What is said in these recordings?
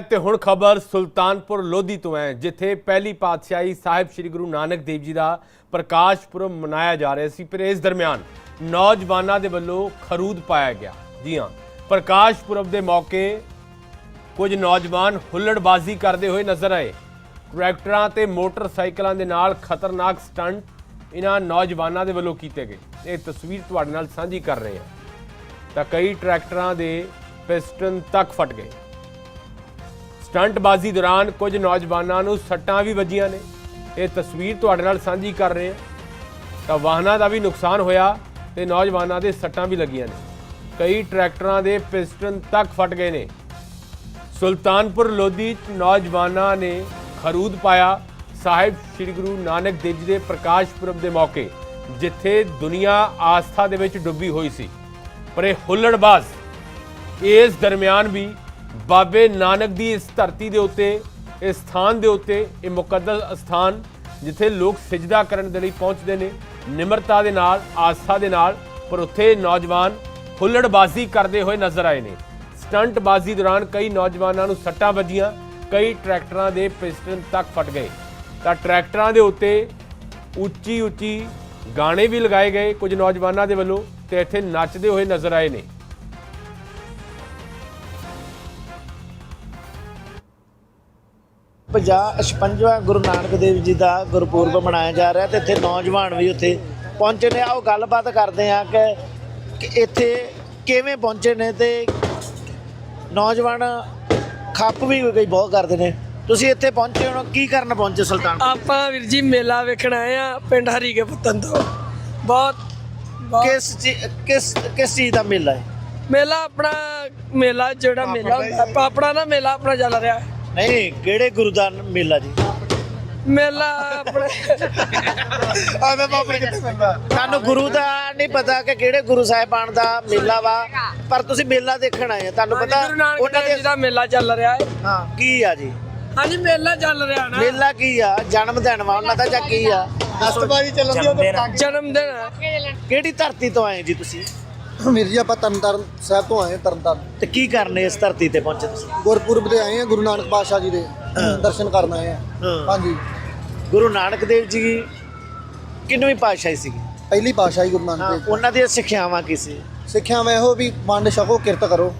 ਤੇ ਹੁਣ ਖਬਰ ਸੁਲਤਾਨਪੁਰ ਲੋਧੀ ਤੋਂ ਹੈ, ਜਿੱਥੇ ਪਹਿਲੀ ਪਾਤਸ਼ਾਹੀ ਸਾਹਿਬ ਸ੍ਰੀ ਗੁਰੂ ਨਾਨਕ ਦੇਵ ਜੀ ਦਾ ਪ੍ਰਕਾਸ਼ ਪੁਰਬ ਮਨਾਇਆ ਜਾ ਰਿਹਾ ਸੀ। ਪਰ ਇਸ ਦਰਮਿਆਨ ਨੌਜਵਾਨਾਂ ਦੇ ਵੱਲੋਂ ਖਰੂਦ ਪਾਇਆ ਗਿਆ। ਜੀ ਹਾਂ ਪ੍ਰਕਾਸ਼ ਪੁਰਬ ਦੇ ਮੌਕੇ ਕੁਝ ਨੌਜਵਾਨ ਹੁੱਲੜਬਾਜ਼ੀ ਕਰਦੇ ਹੋਏ ਨਜ਼ਰ ਆਏ। ਟਰੈਕਟਰਾਂ ਤੇ ਮੋਟਰਸਾਈਕਲਾਂ ਦੇ ਨਾਲ ਖਤਰਨਾਕ ਸਟੰਟ ਇਹਨਾਂ ਨੌਜਵਾਨਾਂ ਦੇ ਵੱਲੋਂ ਕੀਤੇ ਗਏ। ਇਹ ਤਸਵੀਰ ਤੁਹਾਡੇ ਨਾਲ ਸਾਂਝੀ ਕਰ ਰਹੇ ਹਾਂ। ਤਾਂ ਕਈ ਟਰੈਕਟਰਾਂ ਦੇ ਪਿਸਟਨ ਤੱਕ ਫਟ ਗਏ। ਸਟੰਟਬਾਜ਼ੀ ਦੌਰਾਨ ਕੁਝ ਨੌਜਵਾਨਾਂ ਨੂੰ ਸੱਟਾਂ ਵੀ ਵੱਜੀਆਂ ਨੇ। ਇਹ ਤਸਵੀਰ ਤੁਹਾਡੇ ਨਾਲ ਸਾਂਝੀ ਕਰ ਰਹੇ ਹਾਂ। ਤਾਂ ਵਾਹਨਾਂ ਦਾ ਵੀ ਨੁਕਸਾਨ ਹੋਇਆ ਤੇ ਨੌਜਵਾਨਾਂ ਦੇ ਸੱਟਾਂ ਵੀ ਲੱਗੀਆਂ ਨੇ। ਕਈ ਟਰੈਕਟਰਾਂ ਦੇ ਪਿਸਟਨ ਤੱਕ ਫਟ ਗਏ ਨੇ। ਸੁਲਤਾਨਪੁਰ ਲੋਧੀ 'ਚ ਨੌਜਵਾਨਾਂ ਨੇ ਖਰੂਦ ਪਾਇਆ। ਸਾਹਿਬ ਸ੍ਰੀ ਗੁਰੂ ਨਾਨਕ ਦੇਵ ਜੀ ਦੇ ਪ੍ਰਕਾਸ਼ ਪੁਰਬ ਦੇ ਮੌਕੇ, ਜਿੱਥੇ ਦੁਨੀਆ ਆਸਥਾ ਦੇ ਵਿੱਚ ਡੁੱਬੀ ਹੋਈ ਸੀ। ਪਰ ਇਹ ਹੁੱਲੜਬਾਜ਼ ਇਸ ਦਰਮਿਆਨ ਵੀ ਬਾਬੇ ਨਾਨਕ ਦੀ ਇਸ ਧਰਤੀ ਦੇ ਉੱਤੇ, ਇਸ ਸਥਾਨ ਦੇ ਉੱਤੇ, ਇਹ ਮੁਕੱਦਸ ਸਥਾਨ ਜਿੱਥੇ ਲੋਕ ਸਜਦਾ ਕਰਨ ਦੇ ਲਈ ਪਹੁੰਚਦੇ ਨੇ, ਨਿਮਰਤਾ ਦੇ ਨਾਲ, ਆਸਥਾ ਦੇ ਨਾਲ, ਪਰ ਉੱਥੇ ਨੌਜਵਾਨ ਹੁੱਲੜਬਾਜ਼ੀ ਕਰਦੇ ਹੋਏ ਨਜ਼ਰ ਆਏ ਨੇ। ਸਟੰਟਬਾਜ਼ੀ ਦੌਰਾਨ ਕਈ ਨੌਜਵਾਨਾਂ ਨੂੰ ਸੱਟਾਂ ਵੱਜੀਆਂ, ਕਈ ਟਰੈਕਟਰਾਂ ਦੇ ਪਿਸਟਨ ਤੱਕ ਫਟ ਗਏ। ਤਾਂ ਟਰੈਕਟਰਾਂ ਦੇ ਉੱਤੇ ਉੱਚੀ ਉੱਚੀ ਗਾਣੇ ਵੀ ਲਗਾਏ ਗਏ ਕੁਝ ਨੌਜਵਾਨਾਂ ਦੇ ਵੱਲੋਂ ਤੇ ਇੱਥੇ ਨੱਚਦੇ ਹੋਏ ਨਜ਼ਰ ਆਏ ਨੇ। ਪੰਜਾਹ 56ਵਾਂ ਗੁਰੂ ਨਾਨਕ ਦੇਵ ਜੀ ਦਾ ਗੁਰਪੁਰਬ ਮਨਾਇਆ ਜਾ ਰਿਹਾ ਤੇ ਇੱਥੇ ਨੌਜਵਾਨ ਵੀ ਉੱਥੇ ਪਹੁੰਚੇ ਨੇ। ਆਓ ਗੱਲਬਾਤ ਕਰਦੇ ਆ ਕਿ ਇੱਥੇ ਕਿਵੇਂ ਪਹੁੰਚੇ ਨੇ ਤੇ ਨੌਜਵਾਨ ਖੱਪ ਵੀ ਕਈ ਬਹੁਤ ਕਰਦੇ ਨੇ। ਤੁਸੀਂ ਇੱਥੇ ਪਹੁੰਚੇ ਹੋ ਕੀ ਕਰਨ ਪਹੁੰਚੇ ਸੁਲਤਾਨ ਆਪਾਂ ਵੀਰ ਜੀ ਮੇਲਾ ਵੇਖਣ ਆਏ ਆ ਪਿੰਡ ਹਰੀਕੇ ਪੁੱਤਨ ਤੋਂ। ਬਹੁਤ ਕਿਸ ਚੀ- ਕਿਸ ਕਿਸ ਚੀਜ਼ ਦਾ ਮੇਲਾ ਹੈ? ਮੇਲਾ ਆਪਣਾ ਮੇਲਾ ਜਿਹੜਾ ਮੇਲਾ ਪਾਪੜਾ ਦਾ ਮੇਲਾ ਆਪਣਾ ਚੱਲ ਰਿਹਾ। ਹੈ। ਨਹੀਂ ਕਿਹੜੇ ਗੁਰੂ ਦਾ ਮੇਲਾ ਜੀ? ਮੇਲਾ ਆਪਣੇ ਆਵੇਂ ਬਾਪਰੇ ਕਿੱਥੇ ਪੈਂਦਾ ਤੁਹਾਨੂੰ ਗੁਰੂ ਦਾ ਨਹੀਂ ਪਤਾ ਕਿ ਕਿਹੜੇ ਗੁਰੂ ਸਾਹਿਬਾਨ ਦਾ ਮੇਲਾ ਵਾ ਪਰ ਤੁਸੀਂ ਮੇਲਾ ਦੇਖਣ ਆਏ ਆ ਤੁਹਾਨੂੰ ਪਤਾ ਉਹਨਾਂ ਦੇ ਦਾ ਮੇਲਾ ਚੱਲ ਰਿਹਾ ਹੈ। ਹਾਂ ਕੀ ਆ ਜੀ? ਹਾਂਜੀ ਮੇਲਾ ਚੱਲ ਰਿਹਾ ਨਾ। ਮੇਲਾ ਕੀ ਆ? ਜਨਮ ਦਿਨ ਵਾ ਉਹਨਾਂ ਦਾ ਜਾਂ ਕੀ ਆ? ਦਸਤਬਾਜੀ ਚੱਲਦੀ ਆ ਜਨਮ ਦਿਨ। ਕਿਹੜੀ ਧਰਤੀ ਤੋਂ ਆਏ ਜੀ ਤੁਸੀਂ? ਵੀਰ ਜੀ ਆਪਾਂ ਤਰਨਤਾਰਨ ਸਾਹਿਬ ਤੋਂ ਆਏ ਹਾਂ, ਤਰਨਤਾਰਨ। ਤੇ ਕੀ ਕਰਨੇ ਇਸ ਧਰਤੀ ਤੇ ਪਹੁੰਚੇ ਤੁਸੀਂ? ਗੁਰਪੁਰਬ ਦੇ ਆਏ ਹਾਂ ਗੁਰੂ ਨਾਨਕ ਪਾਤਸ਼ਾਹ ਜੀ ਦੇ ਦਰਸ਼ਨ ਕਰਨ ਆਏ ਹਾਂ। ਹਾਂਜੀ। ਗੁਰੂ ਨਾਨਕ ਦੇਵ ਜੀ ਕਿੰਨਵੀਂ ਪਾਤਸ਼ਾਹੀ ਸੀਗੀ? ਪਹਿਲੀ ਪਾਤਸ਼ਾਹੀ ਗੁਰੂ ਨਾਨਕ ਦੇਵ। ਉਹਨਾਂ ਦੀਆਂ ਸਿੱਖਿਆਵਾਂ ਕੀ ਸੀ? ਸਿੱਖਿਆ ਮੈਂ ਇਹੋ ਵੀ ਵੰਡ ਛਕੋ ਕਿਰਤ ਕਰੋ।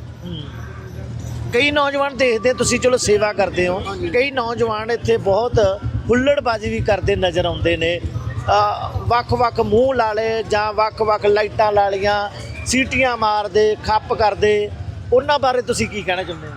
ਕਈ ਨੌਜਵਾਨ ਦੇਖਦੇ ਤੁਸੀਂ ਚਲੋ ਸੇਵਾ ਕਰਦੇ ਹੋ। ਕਈ ਨੌਜਵਾਨ ਇੱਥੇ ਬਹੁਤ ਹੁੱਲੜਬਾਜ਼ੀ ਵੀ ਕਰਦੇ ਨਜ਼ਰ ਆਉਂਦੇ ਨੇ। ਵੱਖ-ਵੱਖ ਮੂੰਹ ਲਾ ਲਏ ਜਾਂ ਵੱਖ-ਵੱਖ ਲਾਈਟਾਂ ਲਾ ਲੀਆਂ ਸੀਟੀਆਂ ਮਾਰਦੇ ਖੱਪ ਕਰਦੇ ਉਹਨਾਂ ਬਾਰੇ ਤੁਸੀਂ ਕੀ ਕਹਿਣਾ ਚਾਹੁੰਦੇ ਹੋ?